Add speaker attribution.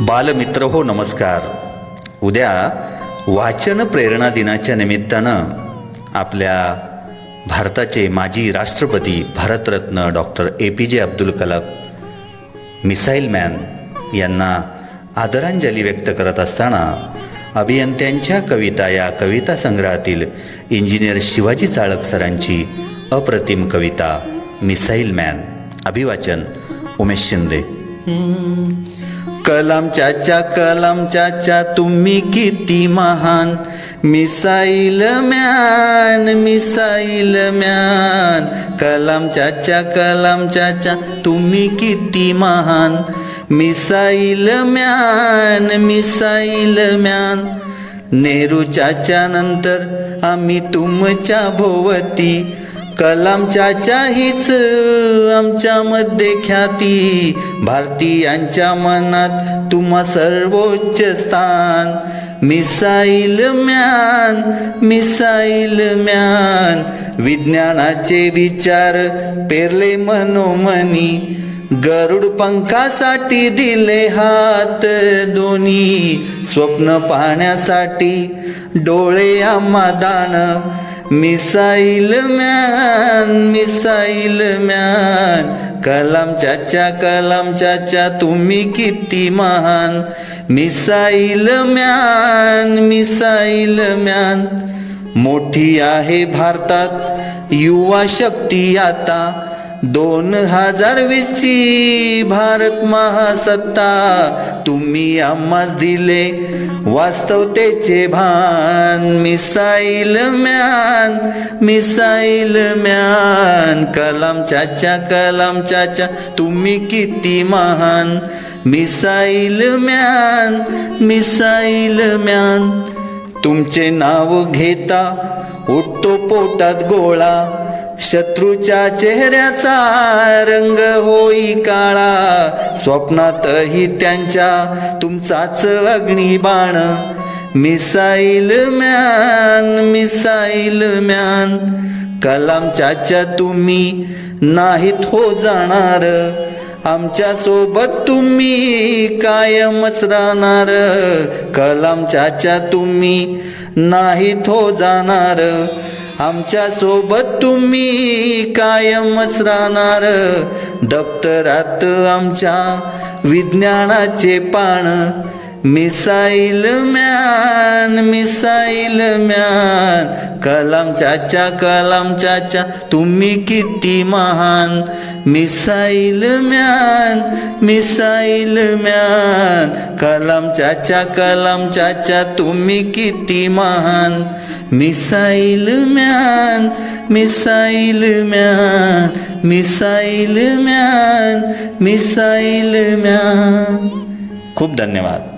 Speaker 1: बालमित्र हो नमस्कार. उद्या वाचन प्रेरणा दिनाच्या निमित्तानं आपल्या भारताचे माजी राष्ट्रपती भारतरत्न डॉक्टर ए पी जे अब्दुल कलाम मिसाईल मॅन यांना आदरांजली व्यक्त करत असताना अभियंत्यांच्या कविता या कविता संग्रहातील इंजिनियर शिवाजी चाळक सरांची अप्रतिम कविता मिसाईल मॅन. अभिवाचन उमेश शिंदे. कलाम चाचा कलाम चाचा तुम्ही किती महान. मिसाईल म्यान मिसाईल म्यान. कलाम चाचा कलाम चाचा तुम्ही किती महान. मिसाईल म्यान मिसाईल म्यान. नेहरू चाचा नंतर आम्ही तुमच्या भोवती कलाम चाचा हीच आमच्यामध्ये ख्याती. भारतीयांच्या मनात तुम्हा सर्वोच्च स्थान. मिसाईल म्यान मिसाईल म्यान. विज्ञानाचे विचार पेरले मनोमनी. गरुड पंखासाठी दिले हात दोन्ही स्वप्न पाहण्यासाठी डोळे आम्हा दान missile man missile man Kalam चाचा कलाम चाचा तुम्ही किती महान. मिसाईल मॅन मिसाईल मॅन मोठी आहे भारतात युवा शक्ती आता. दोन हजार वीसची भारत महासत्ता तुम्ही आम्हाच दिले. वास्तवतेचे भान मिसाईल मॅन मिसाईल म्यान कलाम चाचा कलाम चाचा तुम्ही किती महान. मिसाईल म्यान मिसाईल मॅन तुमचे नाव घेता उठतो पोटात गोळा. शत्रूच्या चेहऱ्याचा रंग होई काळा. स्वप्नातही त्यांच्या तुमचाच अग्निबाण missile man missile man Kalam चाचा तुम्ही नाहीत हो जाणार. आमच्यासोबत तुम्ही कायमच राहणार. कलाम चाचा तुम्ही नाहीत हो जाणार. आमच्यासोबत तुम्ही कायमच राहणार. दप्तरात आमच्या विज्ञानाचे पान missile man missile man Kalam चाचा कलाम चाचा तुम्ही किती महान. Missile man missile man Kalam चाचा कलाम चाचा तुम्ही किती महान. missile man missile man missile man missile man खूप धन्यवाद